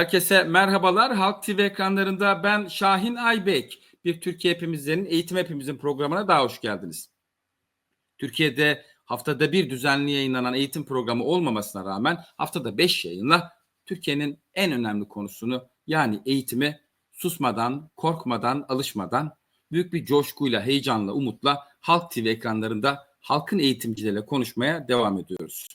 Herkese merhabalar. Halk TV ekranlarında ben Şahin Aybek. Bir Türkiye Hepimizin, Eğitim Hepimizin programına daha hoş geldiniz. Türkiye'de haftada bir düzenli yayınlanan eğitim programı olmamasına rağmen haftada beş yayınla Türkiye'nin en önemli konusunu yani eğitimi susmadan, korkmadan, alışmadan büyük bir coşkuyla, heyecanla, umutla Halk TV ekranlarında halkın eğitimcileriyle konuşmaya devam ediyoruz.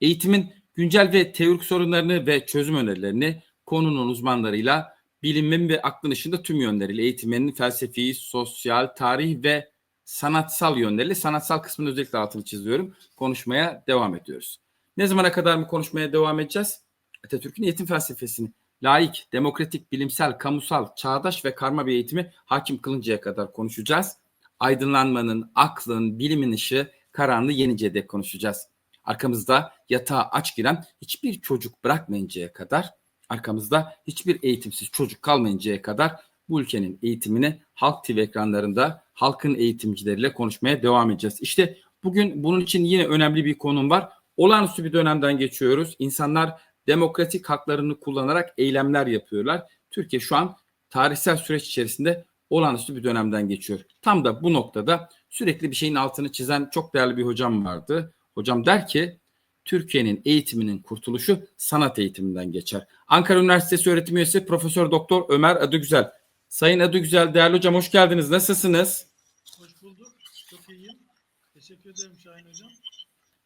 Eğitimin güncel ve teorik sorunlarını ve çözüm önerilerini konunun uzmanlarıyla bilimin ve aklın ışığında tüm yönleriyle eğitimin felsefi, sosyal, tarih ve sanatsal yönleriyle sanatsal kısmını özellikle altını çiziyorum. Konuşmaya devam ediyoruz. Ne zamana kadar mı konuşmaya devam edeceğiz? Atatürk'ün eğitim felsefesini laik, demokratik, bilimsel, kamusal, çağdaş ve karma bir eğitimi hakim kılıncaya kadar konuşacağız. Aydınlanmanın, aklın, bilimin ışığı karanlığı yeniceye dek konuşacağız. Arkamızda yatağa aç giren hiçbir çocuk bırakmayıncaya kadar, arkamızda hiçbir eğitimsiz çocuk kalmayıncaya kadar bu ülkenin eğitimini Halk TV ekranlarında halkın eğitimcileriyle konuşmaya devam edeceğiz. İşte bugün bunun için yine önemli bir konum var. Olağanüstü bir dönemden geçiyoruz. İnsanlar demokratik haklarını kullanarak eylemler yapıyorlar. Türkiye şu an tarihsel süreç içerisinde olağanüstü bir dönemden geçiyor. Tam da bu noktada sürekli bir şeyin altını çizen çok değerli bir hocam vardı. Hocam der ki Türkiye'nin eğitiminin kurtuluşu sanat eğitiminden geçer. Ankara Üniversitesi öğretim üyesi Profesör Doktor Ömer Adıgüzel. Sayın Adıgüzel değerli hocam hoş geldiniz. Nasılsınız? Hoş bulduk. Çok iyiyim. Teşekkür ederim Şahin Hocam.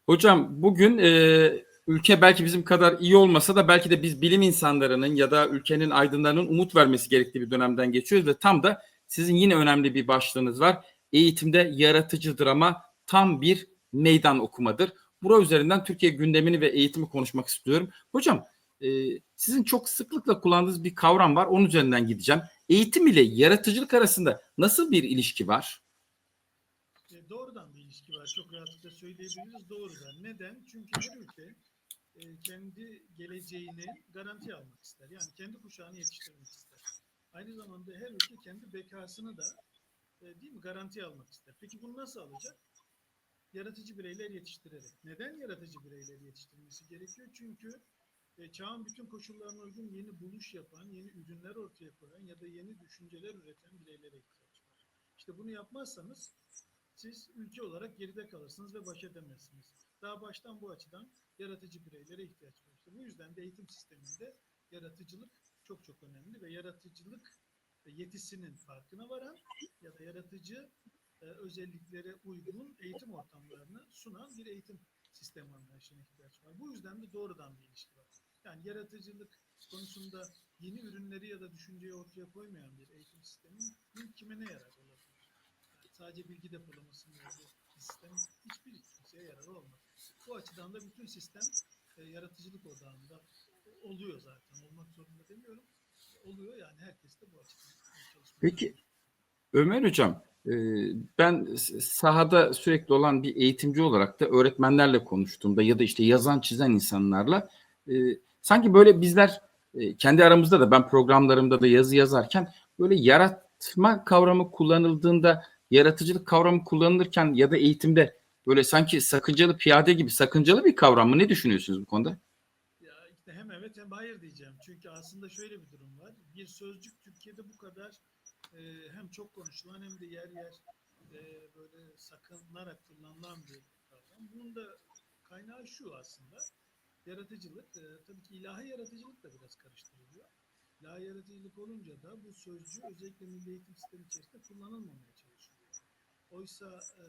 Hocam bugün e, ülke belki bizim kadar iyi olmasa da belki de biz bilim insanlarının ya da ülkenin aydınlarının umut vermesi gerektiği bir dönemden geçiyoruz ve tam da sizin yine önemli bir başlığınız var. Eğitimde yaratıcı drama tam bir meydan okumadır. Bura üzerinden Türkiye gündemini ve eğitimi konuşmak istiyorum. Hocam e, sizin çok sıklıkla kullandığınız bir kavram var. Onun üzerinden gideceğim. Eğitim ile yaratıcılık arasında nasıl bir ilişki var? E, doğrudan bir ilişki var. Çok rahatlıkla söyleyebiliriz. Doğrudan. Neden? Çünkü her ülke e, kendi geleceğini garanti almak ister. Yani kendi kuşağını yetiştirmek ister. Aynı zamanda her ülke kendi bekasını da e, değil mi garanti almak ister. Peki bunu nasıl alacak? Yaratıcı bireyler yetiştirerek. Neden yaratıcı bireyler yetiştirmesi gerekiyor? Çünkü e, çağın bütün koşullarına uygun yeni buluş yapan, yeni ürünler ortaya koyan ya da yeni düşünceler üreten bireylere ihtiyaç var. İşte bunu yapmazsanız siz ülke olarak geride kalırsınız ve baş edemezsiniz. Daha baştan bu açıdan yaratıcı bireylere ihtiyaç var. İşte bu yüzden de eğitim sisteminde yaratıcılık çok çok önemli ve yaratıcılık yetisinin farkına varan ya da yaratıcı e, özelliklere uygun eğitim ortamlarını sunan bir eğitim sistemi anlayışına ihtiyaç var. Bu yüzden de doğrudan bir ilişki var. Yani yaratıcılık konusunda yeni ürünleri ya da düşünceyi ortaya koymayan bir eğitim sisteminin kime ne yarar olabilir? Sadece bilgi depolamasının olduğu bir sistem hiçbir kimseye yarar olmaz. Bu açıdan da bütün sistem e, yaratıcılık odağında oluyor zaten. Olmak zorunda demiyorum. Oluyor yani herkes de bu açıdan çalışıyor. Peki Ömer Hocam ben sahada sürekli olan bir eğitimci olarak da öğretmenlerle konuştuğumda ya da işte yazan çizen insanlarla e, sanki böyle bizler e, kendi aramızda da ben programlarımda da yazı yazarken böyle yaratma kavramı kullanıldığında yaratıcılık kavramı kullanılırken ya da eğitimde böyle sanki sakıncalı piyade gibi sakıncalı bir kavram mı? Ne düşünüyorsunuz bu konuda? Ya işte hem evet hem hayır diyeceğim. Çünkü aslında şöyle bir durum var. Bir sözcük Türkiye'de bu kadar e, hem çok konuşulan hem de yer yer e, böyle sakınılarak kullanılan bir kavram. Bunun da kaynağı şu aslında. Yaratıcılık, e, tabii ki ilahi yaratıcılık da biraz karıştırılıyor. İlahi yaratıcılık olunca da bu sözcüğü özellikle milli eğitim sistemi içerisinde kullanılmamaya çalışılıyor. Oysa e,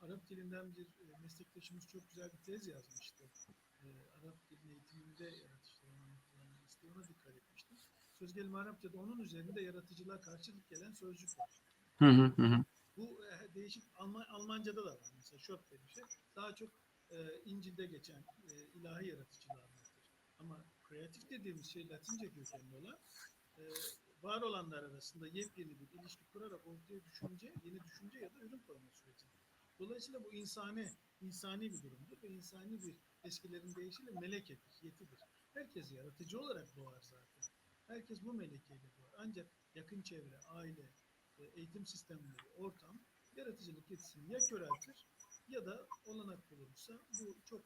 Arap dilinden bir e, meslektaşımız çok güzel bir tez yazmıştı. E, Arap dili eğitiminde yaratıcılığın anlatılan isteği ona dikkat. Söz gelimi Arapçada onun üzerinde yaratıcılığa karşılık gelen sözcük var. Hı hı hı. Bu e, değişik Alman, Almanca'da da var mesela şok diye bir şey. Daha çok e, İncil'de geçen e, ilahi yaratıcılığı anlatır. Ama kreatif dediğimiz şey Latince kökenli olan e, var olanlar arasında yepyeni bir ilişki kurarak ortaya düşünce, yeni düşünce ya da ürün koyma süreci. Dolayısıyla bu insani, insani bir durumdur ve insani bir eskilerin deyişiyle melekedir, yetidir. Herkes yaratıcı olarak doğar zaten. Herkes bu melekeyle doğar. Ancak yakın çevre, aile, e, eğitim sistemleri, ortam yaratıcılık yetisini ya köreltir ya da olanak bulursa bu çok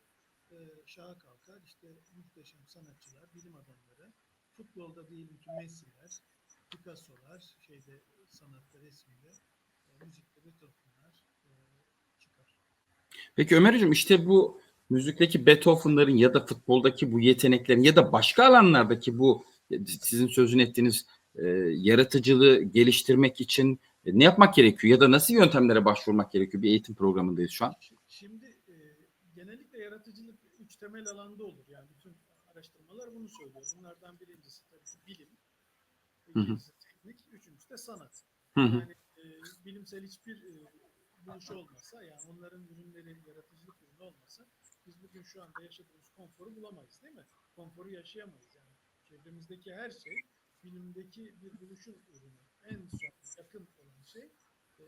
e, şaha kalkar. İşte muhteşem sanatçılar, bilim adamları, futbolda diyelim ki Messi'ler, Picasso'lar, şeyde sanatta, resimde, e, müzikte Beethoven'lar e, çıkar. Peki Ömer'cim işte bu müzikteki Beethoven'ların ya da futboldaki bu yeteneklerin ya da başka alanlardaki bu sizin sözünü ettiğiniz e, yaratıcılığı geliştirmek için e, ne yapmak gerekiyor ya da nasıl yöntemlere başvurmak gerekiyor? Bir eğitim programındayız şu an. Şi- Şimdi e, genellikle yaratıcılık üç temel alanda olur. Yani bütün araştırmalar bunu söylüyor. Bunlardan birincisi tabii bilim, ikincisi teknik, üçüncüsü de sanat. Hı hı. Yani e, bilimsel hiçbir e, buluş olmasa, yani onların ürünleri yaratıcılık ürünü olmasa biz bugün şu anda yaşadığımız konforu bulamayız değil mi? Konforu yaşayamayız yani. Çevremizdeki her şey bilimdeki bir buluşun ürünü. En son yakın olan şey e,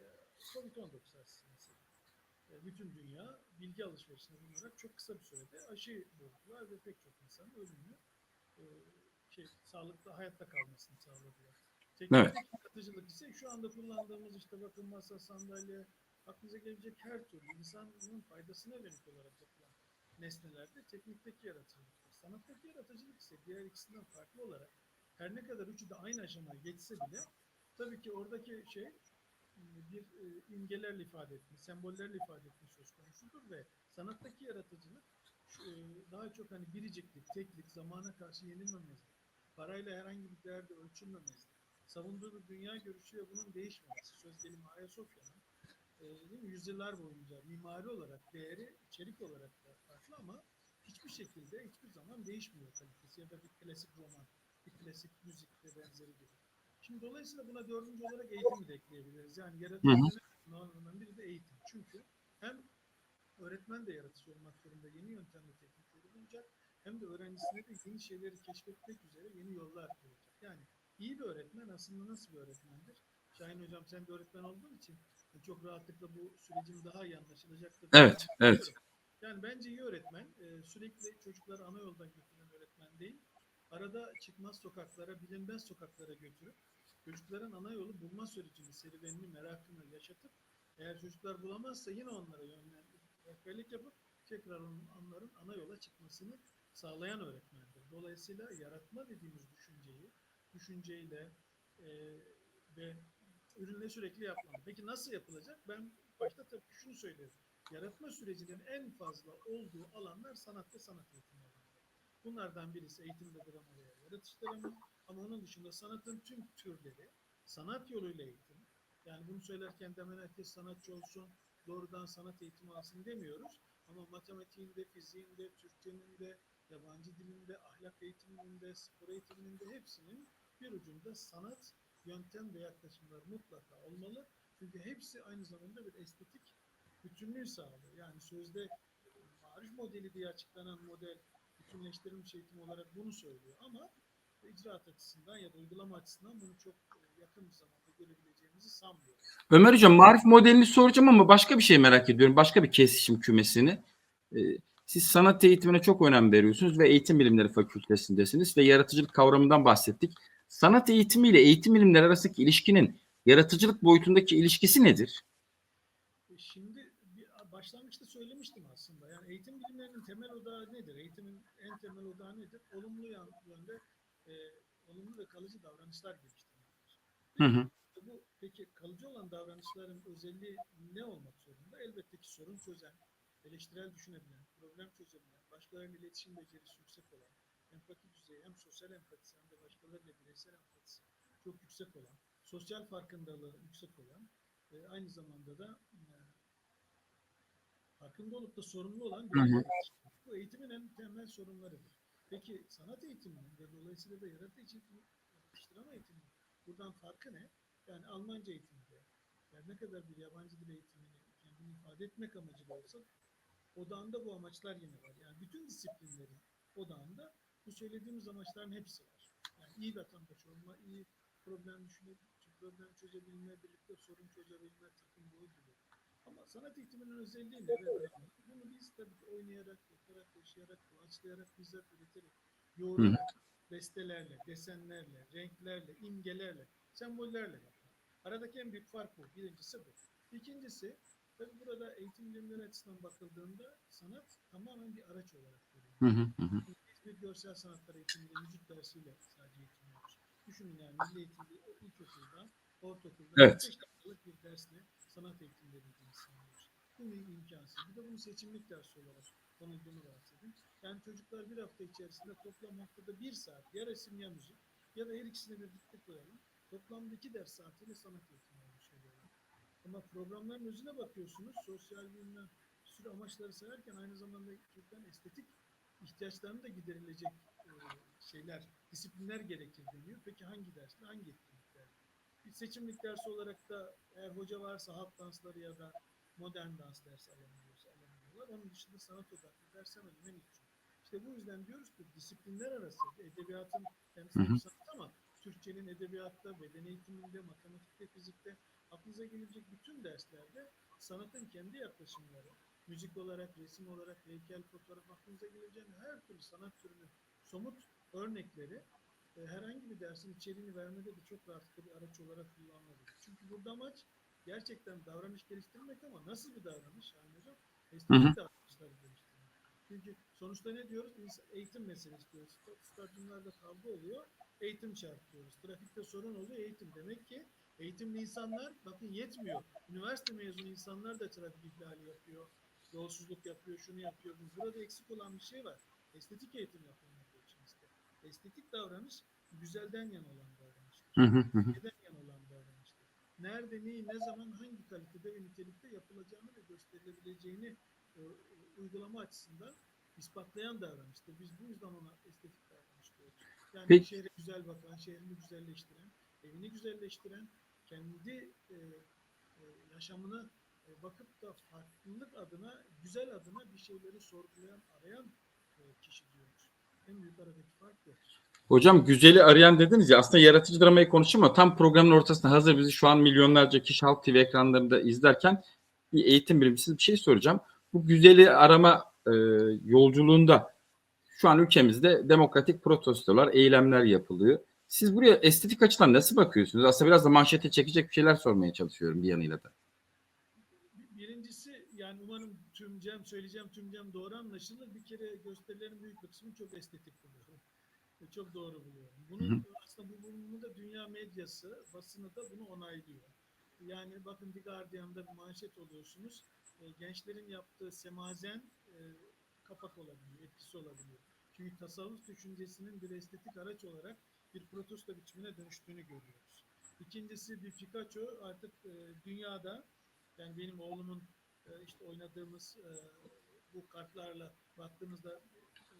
COVID-19 aslında. E, bütün dünya bilgi alışverişine bulunarak çok kısa bir sürede aşı buldular ve pek çok insanın ölümünü e, şey, sağlıklı hayatta kalmasını sağladılar. Teknolojik yaratıcılık ise şu anda kullandığımız işte bakın masa, sandalye, aklınıza gelecek her türlü insanın faydasına yönelik olarak yapılan nesnelerde teknikteki yaratıcılıktır. Sanattaki yaratıcılık ise diğer ikisinden farklı olarak her ne kadar üçü de aynı aşamaya geçse bile tabii ki oradaki şey bir e, imgelerle ifade etme, sembollerle ifade etme söz konusudur ve sanattaki yaratıcılık e, daha çok hani biriciklik, teklik, zamana karşı yenilmemezlik, parayla herhangi bir değerde ölçülmemezlik, savunduğu bir dünya görüşü ve bunun değişmemesi. Söz gelimi Ayasofya'nın e, yüzyıllar boyunca mimari olarak, değeri, içerik olarak da farklı ama hiçbir şekilde hiçbir zaman değişmiyor kalitesi ya da bir klasik roman, bir klasik müzik ve benzeri gibi. Şimdi dolayısıyla buna dördüncü olarak eğitimi de ekleyebiliriz. Yani yaratıcılığın alanlarından biri de eğitim. Çünkü hem öğretmen de yaratıcı olmak zorunda yeni yöntem ve teknikleri bulacak hem de öğrencisine de yeni şeyleri keşfetmek üzere yeni yollar bulacak. Yani iyi bir öğretmen aslında nasıl bir öğretmendir? Şahin Hocam sen de öğretmen olduğun için çok rahatlıkla bu sürecin daha iyi anlaşılacaktır. Evet, evet. Yani bence iyi öğretmen e, sürekli çocukları ana yoldan götüren öğretmen değil. Arada çıkmaz sokaklara, bilinmez sokaklara götürüp çocukların ana yolu bulma sürecini, serüvenini, merakını yaşatıp eğer çocuklar bulamazsa yine onlara yönlendirip rehberlik yapıp tekrar on- onların ana yola çıkmasını sağlayan öğretmendir. Dolayısıyla yaratma dediğimiz düşünceyi, düşünceyle e, ve ürünle sürekli yapmalı. Peki nasıl yapılacak? Ben başta tabii şunu söylüyorum. Yaratma sürecinin en fazla olduğu alanlar sanat ve sanat eğitimi alanları. Bunlardan birisi eğitimde drama veya yaratış drama. Ama onun dışında sanatın tüm türleri, sanat yoluyla eğitim. Yani bunu söylerken hemen herkes sanatçı olsun, doğrudan sanat eğitimi alsın demiyoruz. Ama matematiğinde, fiziğinde, Türkçenin de, yabancı dilinde, ahlak eğitiminde, spor eğitiminde hepsinin bir ucunda sanat, yöntem ve yaklaşımlar mutlaka olmalı. Çünkü hepsi aynı zamanda bir estetik bütünlüğü sağlıyor. Yani sözde e, marif modeli diye açıklanan model bütünleştirilmiş eğitim olarak bunu söylüyor ama icraat açısından ya da uygulama açısından bunu çok e, yakın bir zamanda görebileceğimizi sanmıyorum. Ömer Hocam marif modelini soracağım ama başka bir şey merak ediyorum. Başka bir kesişim kümesini. Ee, siz sanat eğitimine çok önem veriyorsunuz ve eğitim bilimleri fakültesindesiniz ve yaratıcılık kavramından bahsettik. Sanat eğitimi ile eğitim bilimleri arasındaki ilişkinin yaratıcılık boyutundaki ilişkisi nedir? E, Şimdi başlangıçta söylemiştim aslında. Yani eğitim bilimlerinin temel odağı nedir? Eğitimin en temel odağı nedir? Olumlu yönde e, olumlu ve kalıcı davranışlar geliştirmektir. Hı hı. E, Bu peki kalıcı olan davranışların özelliği ne olmak zorunda? Elbette ki sorun çözen, eleştirel düşünebilen, problem çözebilen, başkalarıyla iletişim becerisi yüksek olan, empati düzeyi hem sosyal empatisi hem de başkalarıyla bireysel empatisi çok yüksek olan, sosyal farkındalığı yüksek olan, e, aynı zamanda da farkında olup da sorumlu olan. Bu eğitimin en temel sorunlarıdır. Peki sanat eğitiminin ve dolayısıyla da yaratıcı yetiştirme eğitiminin buradan farkı ne? Yani Almanca eğitiminde yani ne kadar bir yabancı dil eğitimini kendini ifade etmek amacıyla olsa odağında bu amaçlar yine var. Yani bütün disiplinlerin odağında bu söylediğimiz amaçların hepsi var. Yani iyi vatandaş olma, iyi problem düşünebilme, problem çözebilme, birlikte sorun çözebilme, takım ruhu gibi. Ama sanat eğitiminin özelliği ne? Bunu biz tabii ki oynayarak, yaparak, yaşayarak, doğaçlayarak, bizzat üreterek, yoğurarak, bestelerle, desenlerle, renklerle, imgelerle, sembollerle yapmak. Aradaki en büyük fark bu. Birincisi bu. İkincisi Tabii burada eğitim bilimleri açısından bakıldığında sanat tamamen bir araç olarak görülüyor. Biz bir görsel sanatlar eğitiminde müzik dersiyle sadece eğitimiyoruz. Düşünün yani milli eğitimde o ilkokulda, ortaokulda Evet. 5 dakikalık bir dersle sanat eğitim verildiğini sanıyoruz. Bu bir imkansız. Bir de bunun seçimlik dersi olarak konulduğunu varsayın. Yani çocuklar bir hafta içerisinde toplam haftada bir saat ya resim ya müzik ya da her ikisini birlikte koyalım. Toplamda iki ders saatiyle sanat eğitimi oluyorlar. Ama programların özüne bakıyorsunuz. Sosyal bilimler sürü amaçları sayarken aynı zamanda çocukların estetik ihtiyaçlarını da giderilecek şeyler, disiplinler gerekir deniyor. Peki hangi dersler, hangi etkinlikler? Bir seçimlik dersi olarak da eğer hoca varsa halk dansları ya da modern dans dersi alabiliyorsa alabiliyorlar. Onun dışında sanat odaklı ders hemen hemen hiç yok. İşte bu yüzden diyoruz ki disiplinler arası edebiyatın bir sanat ama Türkçenin edebiyatta, beden eğitiminde, matematikte, fizikte aklınıza gelebilecek bütün derslerde sanatın kendi yaklaşımları, müzik olarak, resim olarak, heykel, fotoğraf aklınıza geleceğin her türlü sanat türünün somut örnekleri herhangi bir dersin içeriğini vermede de çok rahatlıkla bir araç olarak kullanılabilir. Çünkü burada amaç gerçekten davranış geliştirmek ama nasıl bir davranış Şahin Hocam? Estetik davranışları geliştirmek. Çünkü sonuçta ne diyoruz? İns- Eğitim meselesi diyoruz. Sta- Stadyumlarda kavga oluyor, eğitim şart diyoruz. Trafikte sorun oluyor, eğitim. Demek ki eğitimli insanlar, bakın yetmiyor. Üniversite mezunu insanlar da trafik ihlali yapıyor, yolsuzluk yapıyor, şunu yapıyor. Burada eksik olan bir şey var. Estetik eğitim işte. Estetik davranış güzelden yana olan davranıştır. Neden yana olan davranıştır. Nerede, neyi, ne zaman, hangi kalitede ve nitelikte yapılacağını ve gösterilebileceğini e, uygulama açısından ispatlayan davranıştır. Biz bu yüzden ona estetik davranış diyoruz. Yani Peki- şehre güzel bakan, şehrini güzelleştiren, evini güzelleştiren, kendi e, e, yaşamına e, bakıp da farklılık adına, güzel adına bir şeyleri sorgulayan, arayan e, kişi diyoruz. En büyük aradaki fark bu. Hocam güzeli arayan dediniz ya aslında yaratıcı dramayı konuşayım ama tam programın ortasında hazır bizi şu an milyonlarca kişi Halk TV ekranlarında izlerken bir eğitim bilimcisi bir şey soracağım. Bu güzeli arama e, yolculuğunda şu an ülkemizde demokratik protestolar, eylemler yapılıyor. Siz buraya estetik açıdan nasıl bakıyorsunuz? Aslında biraz da manşete çekecek bir şeyler sormaya çalışıyorum bir yanıyla da. Birincisi yani umarım tümcem söyleyeceğim tümcem doğru anlaşılır. Bir kere gösterilerin büyük bir kısmını çok estetik buluyorum. Ve çok doğru buluyorum. Bunun aslında bu bunu da dünya medyası, basını da bunu onaylıyor. Yani bakın The Guardian'da bir manşet oluyorsunuz. E, gençlerin yaptığı semazen e, kapak olabiliyor, etkisi olabiliyor. Çünkü tasavvuf düşüncesinin bir estetik araç olarak bir protesto biçimine dönüştüğünü görüyoruz. İkincisi bir Picasso artık e, dünyada yani benim oğlumun işte oynadığımız e, bu kartlarla baktığımızda e,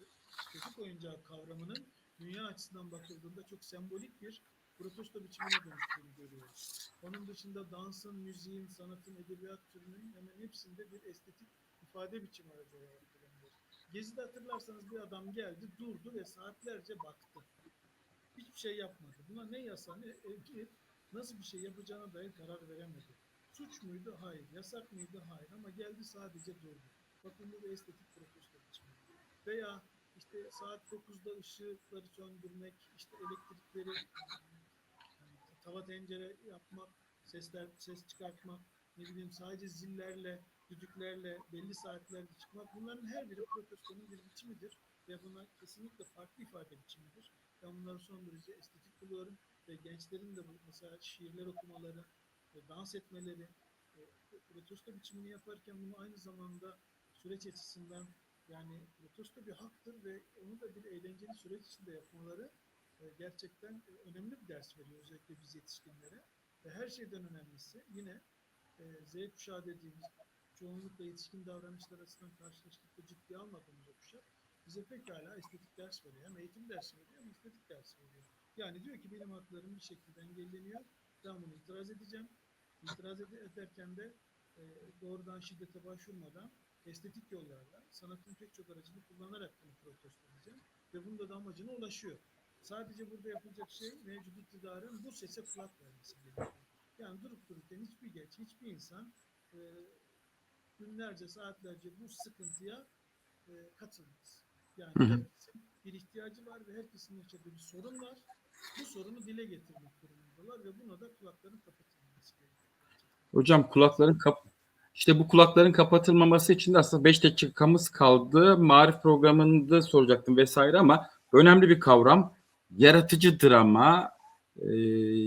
çocuk oyuncağı kavramının dünya açısından bakıldığında çok sembolik bir protesto biçimine dönüştüğünü görüyoruz. Onun dışında dansın, müziğin, sanatın, edebiyat türünün hemen hepsinde bir estetik ifade biçimi aracı olarak kullanılıyor. Gezi'de hatırlarsanız bir adam geldi, durdu ve saatlerce baktı. Hiçbir şey yapmadı. Buna ne yasa ne emir, nasıl bir şey yapacağına dair karar veremedi. Suç muydu? Hayır. Yasak mıydı? Hayır. Ama geldi sadece durdu. Bakın bu bir estetik protesto biçimi. Veya işte saat 9'da ışıkları söndürmek, işte elektrikleri yani tava tencere yapmak, sesler ses çıkartmak, ne bileyim sadece zillerle, düdüklerle belli saatlerde çıkmak bunların her biri protestonun bir biçimidir ve bunlar kesinlikle farklı ifade biçimidir. Ben bunları son derece estetik buluyorum ve gençlerin de bu mesela şiirler okumaları, dans etmeleri, e, protesto biçimini yaparken bunu aynı zamanda süreç açısından yani protesto bir haktır ve onu da bir eğlenceli süreç içinde yapmaları e, gerçekten e, önemli bir ders veriyor özellikle biz yetişkinlere. Ve her şeyden önemlisi yine e, Z kuşağı dediğimiz çoğunlukla yetişkin davranışlar açısından karşılaştıkça ciddiye almadığımız o kuşak bize pekala estetik ders veriyor. Hem eğitim dersi veriyor hem estetik ders veriyor. Yani diyor ki benim haklarım bir şekilde engelleniyor. Ben bunu itiraz edeceğim. İtiraz ed- ederken de e, doğrudan şiddete başvurmadan estetik yollarla sanatın pek çok aracını kullanarak bunu protesto edeceğim. Ve bunda da amacına ulaşıyor. Sadece burada yapılacak şey mevcut iktidarın bu sese kulak vermesi gerekiyor. Yani durup dururken hiçbir genç, hiçbir insan e, günlerce, saatlerce bu sıkıntıya e, katılmaz. Yani herkesin bir ihtiyacı var ve herkesin yaşadığı bir sorun var. Bu sorunu dile getirmek durumundalar ve buna da kulakların kapatılması. Hocam kulakların kap İşte bu kulakların kapatılmaması için de aslında 5 dakikamız kaldı. Marif programında soracaktım vesaire ama önemli bir kavram. Yaratıcı drama. Ee,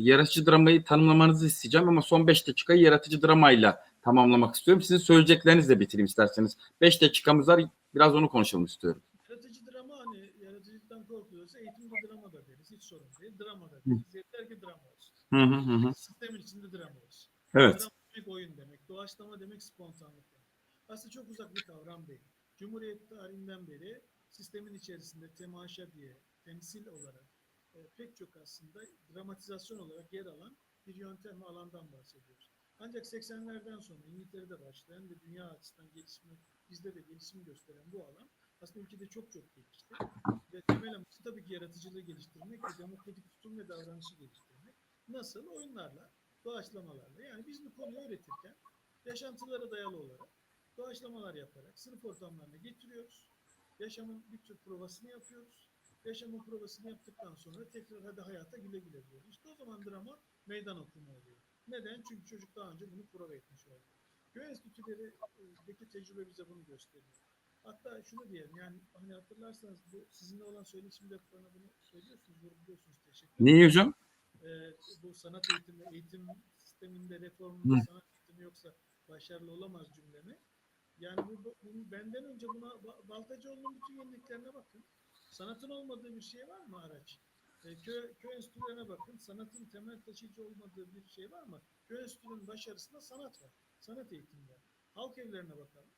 yaratıcı dramayı tanımlamanızı isteyeceğim ama son 5 dakikayı yaratıcı dramayla tamamlamak istiyorum. Sizin söyleyeceklerinizle bitireyim isterseniz. 5 dakikamız var. Biraz onu konuşalım istiyorum. Yaratıcı drama hani yaratıcılıktan korkuyorsa eğitimde drama da deriz. Hiç sorun değil. Drama da deriz. Yeter ki drama olsun. Hı hı hı. hı. Sistemin içinde drama olsun. Evet. Demek oyun demek. Doğaçlama demek spontanlık demek. Aslında çok uzak bir kavram değil. Cumhuriyet tarihinden beri sistemin içerisinde temaşa diye temsil olarak e, pek çok aslında dramatizasyon olarak yer alan bir yöntem ve alandan bahsediyoruz. Ancak 80'lerden sonra İngiltere'de başlayan ve dünya açısından gelişimi, bizde de gelişim gösteren bu alan aslında ülkede çok çok gelişti. Ve temel amacı tabii ki yaratıcılığı geliştirmek ve demokratik tutum ve davranışı geliştirmek. Nasıl? Oyunlarla, doğaçlamalarla. Yani biz bu konuyu öğretirken yaşantılara dayalı olarak doğaçlamalar yaparak sınıf ortamlarına getiriyoruz. Yaşamın bir tür provasını yapıyoruz. Yaşamın provasını yaptıktan sonra tekrar hadi hayata güle güle diyoruz. İşte o zaman drama meydan okuma oluyor. Neden? Çünkü çocuk daha önce bunu prova etmiş oldu. Köy enstitülerindeki tecrübe bize bunu gösteriyor. Hatta şunu diyelim yani hani hatırlarsanız bu sizinle olan söyleşimde bana bunu söylüyorsunuz, vurguluyorsunuz. Teşekkür ederim Neyi hocam? E, bu sanat eğitimi, eğitim sisteminde Hı. reformunda sanat eğitimi yoksa başarılı olamaz cümlemi. Yani bu, bu- bu- benden önce buna Ba- Baltacıoğlu'nun bütün yeniliklerine bakın. Sanatın olmadığı bir şey var mı araç? E, köy, köy enstitülerine bakın. Sanatın temel taşıyıcı olmadığı bir şey var mı? Köy enstitülerinin başarısında sanat var. Sanat eğitimi var. Halk evlerine bakalım.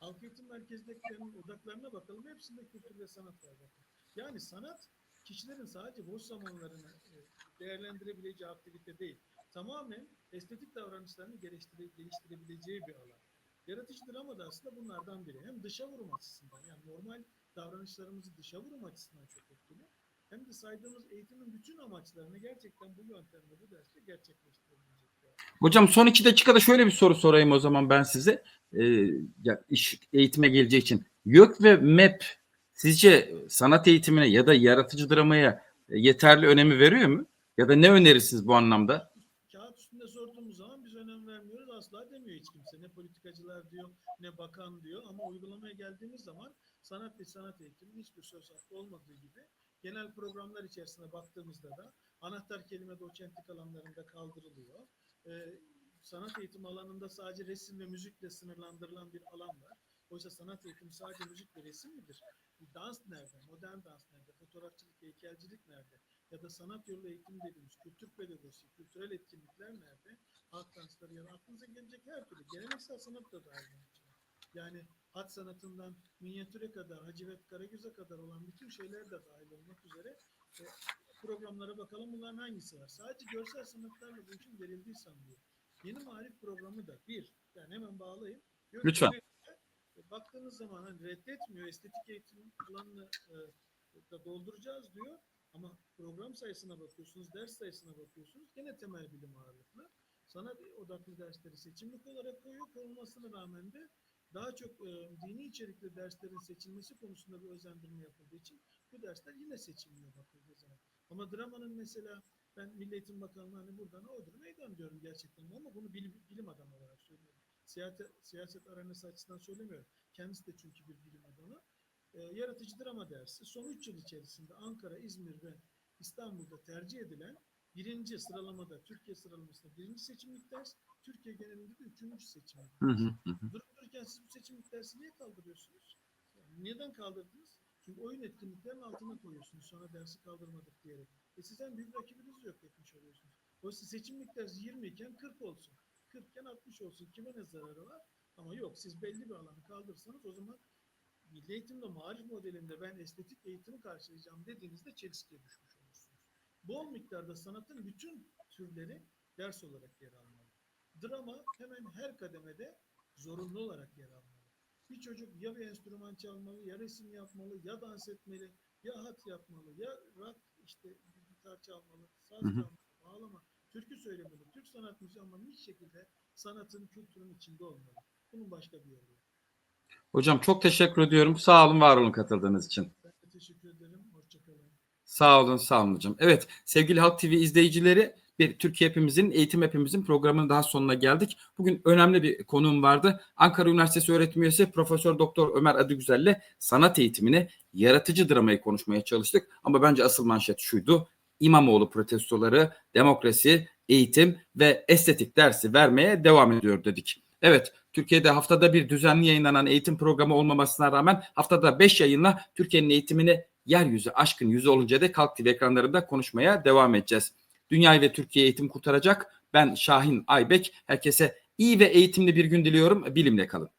Halk eğitim merkezlerinin odaklarına bakalım. Hepsinde kültür ve sanat var bakın. Yani sanat kişilerin sadece boş zamanlarını e, değerlendirebileceği aktivite değil. Tamamen estetik davranışlarını geliştire, geliştirebileceği bir alan. Yaratıcı drama da aslında bunlardan biri. Hem dışa vurum açısından yani normal davranışlarımızı dışa vurum açısından çok etkili. Hem de saydığımız eğitimin bütün amaçlarını gerçekten bu yöntemle bu derste gerçekleştirebilecek. Hocam son iki dakikada şöyle bir soru sorayım o zaman ben size. Ee, ya iş eğitime geleceği için. YÖK ve MEP sizce sanat eğitimine ya da yaratıcı dramaya e, yeterli önemi veriyor mu? Ya da ne önerirsiniz bu anlamda? Kağıt üstünde sorduğumuz zaman biz önem vermiyoruz asla demiyor hiç kimse. Ne politikacılar diyor ne bakan diyor ama uygulamaya geldiğimiz zaman sanat ve sanat eğitimi hiçbir söz hakkı olmadığı gibi genel programlar içerisine baktığımızda da anahtar kelime doçentlik alanlarında kaldırılıyor. Ee, sanat eğitimi alanında sadece resim ve müzikle sınırlandırılan bir alan var. Oysa sanat eğitimi sadece müzik ve resim midir? Dans nerede? Modern dans nerede? Fotoğrafçılık, heykelcilik nerede? Ya da sanat yolu eğitimi dediğimiz kültür pedagojisi, kültürel etkinlikler nerede? Halk dansları ya da aklınıza gelecek her türlü. Geleneksel sanat da dahil içine. Yani hat sanatından minyatüre kadar, Hacivat Karagöz'e kadar olan bütün şeyler de dahil olmak üzere e, programlara bakalım bunların hangisi var. Sadece görsel sanatlarla bu için verildiği sanılıyor. Yeni marif programı da bir, yani hemen bağlayayım. Gör- Lütfen. E, Baktığınız zaman hani reddetmiyor, estetik eğitim alanını e, da dolduracağız diyor. Ama program sayısına bakıyorsunuz, ders sayısına bakıyorsunuz. Gene temel bilim ağırlıklı. Sanat odaklı dersleri seçimlik olarak koyuyor. Konulmasına rağmen de daha çok e, dini içerikli derslerin seçilmesi konusunda bir özendirme yapıldığı için bu dersler yine seçilmiyor bakıldığı zaman. Ama dramanın mesela ben Milli Eğitim Bakanlığı'na hani buradan odur meydan diyorum gerçekten ama bunu bilim, bilim adamı olarak söylüyorum. Siyaset, siyaset aranesi açısından söylemiyorum. Kendisi de çünkü bir bilim adamı. E, yaratıcı drama dersi son 3 yıl içerisinde Ankara, İzmir ve İstanbul'da tercih edilen birinci sıralamada, Türkiye sıralamasında birinci seçimlik ders, Türkiye genelinde de üçüncü seçimlik ders. Durup dururken siz bu seçimlik dersi niye kaldırıyorsunuz? Yani neden kaldırdınız? Çünkü oyun etkinliklerinin altına koyuyorsunuz sonra dersi kaldırmadık diyerek. E sizden büyük rakibiniz yok etmiş oluyorsunuz. Oysa seçimlik ders 20 iken 40 olsun. 40 iken 60 olsun. Kime ne zararı var? Ama yok siz belli bir alanı kaldırsanız o zaman Milli Eğitimde marif modelinde ben estetik eğitimi karşılayacağım dediğinizde çelişkiye düşmüş olursunuz. Bol miktarda sanatın bütün türleri ders olarak yer almalı. Drama hemen her kademede zorunlu olarak yer almalı. Bir çocuk ya bir enstrüman çalmalı, ya resim yapmalı, ya dans etmeli, ya hat yapmalı, ya rock işte gitar çalmalı, saz çalmalı, bağlama, türkü söylemeli, Türk sanat müziği ama hiç şekilde sanatın, kültürün içinde olmalı. Bunun başka bir yolu yok. Hocam çok teşekkür ediyorum. Sağ olun, var olun katıldığınız için. Ben teşekkür ederim. Hoşçakalın. Sağ olun, sağ olun hocam. Evet, sevgili Halk TV izleyicileri, bir Türkiye Hepimizin, Eğitim Hepimizin programının daha sonuna geldik. Bugün önemli bir konuğum vardı. Ankara Üniversitesi öğretim üyesi Profesör Doktor Ömer Adıgüzel'le sanat eğitimini, yaratıcı dramayı konuşmaya çalıştık. Ama bence asıl manşet şuydu. İmamoğlu protestoları, demokrasi, eğitim ve estetik dersi vermeye devam ediyor dedik. Evet, Türkiye'de haftada bir düzenli yayınlanan eğitim programı olmamasına rağmen haftada 5 yayınla Türkiye'nin eğitimini yeryüzü aşkın yüzü olunca da Kalk TV ekranlarında konuşmaya devam edeceğiz. Dünyayı ve Türkiye eğitim kurtaracak. Ben Şahin Aybek. Herkese iyi ve eğitimli bir gün diliyorum. Bilimle kalın.